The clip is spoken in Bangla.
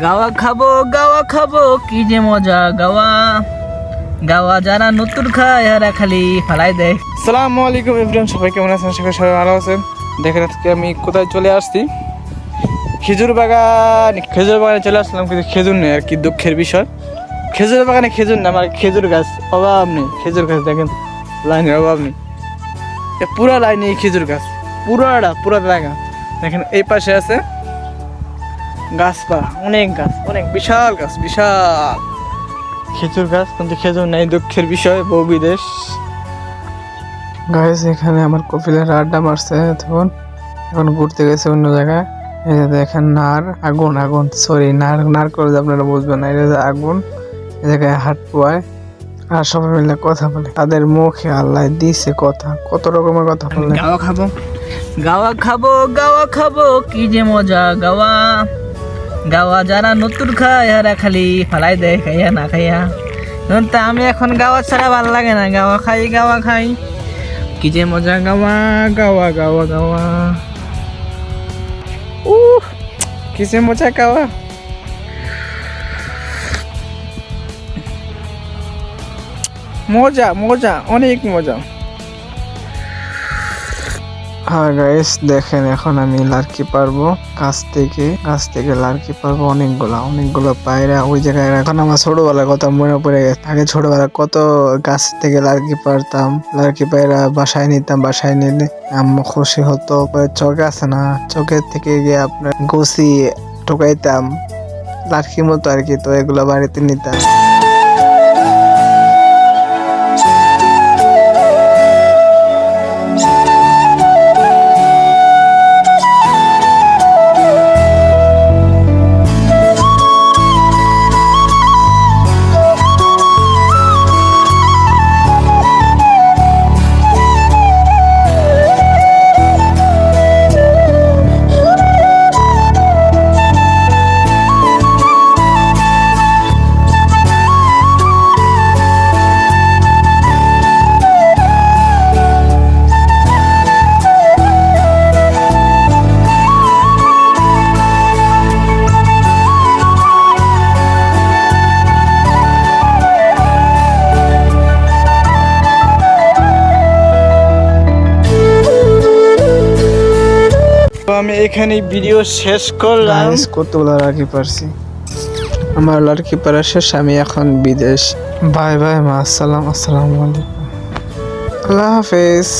খাব, গাওয়া খাব, কি যে মজা গাওয়া। গাওয়া যারা নতুন খায়, এরা খালি ফালাই দেয়। সালাম আলাইকুম এভরিওয়ান, সবাই কেমন আছেন? সবাই সবাই ভালো আছেন। দেখেন, আজকে আমি কোথায় চলে আসছি? খেজুর বাগান, খেজুর বাগানে চলে আসলাম, কিন্তু খেজুর নেই, আর কি দুঃখের বিষয়। খেজুর বাগানে খেজুর না আমার খেজুর গাছ অভাব নেই। খেজুর গাছ দেখেন, লাইনের অভাব নেই। পুরা লাইনে খেজুর গাছ, পুরাটা, পুরা জায়গা। দেখেন, এই পাশে আছে গাছপালা অনেক গাছ অনেক বিশাল গাছ বিশাল। খেজুর গাছ কিন্তু খেজুর নাই দুঃখের বিষয় বউ বিদেশ। গাছ এখানে আমার কপিলের আড্ডা মারছে তখন এখন ঘুরতে গেছে অন্য জায়গায়। এই যে দেখেন নার আগুন আগুন সরি নার নার করে আপনারা বুঝবেন না এটা আগুন এই জায়গায় হাট পোয়ায়। আর সবাই মিলে কথা বলে। তাদের মুখে আল্লাহ দিছে কথা কত রকমের কথা বলে। গাওয়া খাব গাওয়া খাব গাওয়া খাব কি যে মজা গাওয়া। গাওয়া যারা নতুন খায়, এরা খালি ফালাই দেয়, খাইয়া না খাইয়া। তা আমি এখন গাওয়া ছাড়া ভালো লাগে না। গাওয়া খাই গাওয়া খাই। কি যে মজা, গাওয়া গাওয়া গাওয়া গাওয়া। উহ কিসে মজা খাওয়া মজা মজা, অনেক মজা। হ্যাঁ গাইস দেখেন এখন আমি লার্কি পারব। গাছ থেকে গাছ থেকে লার্কি পারব অনেকগুলা, অনেকগুলো পায়রা ওই জায়গায় এখন আমার ছোটবেলার কথা মনে পড়ে গেছে। আগে ছোটবেলায় কত গাছ থেকে লার্কি পারতাম, লার্কি পায়রা বাসায় নিতাম, বাসায় নিলে আম্মু খুশি হতো। চোখ আছে না, চোখের থেকে গিয়ে আপনার গুছি ঢুকাইতাম লার্কির মতো আর কি, তো এগুলো বাড়িতে নিতাম। আমি এখানে ভিডিও শেষ করলাম। কতগুলো লাড়কি পারছি? আমার লড়কি পারা শেষ, আমি এখন বিদেশ। বাই বাই মা। আসসালাম, আসসালামু আলাইকুম। আল্লাহ হাফেজ।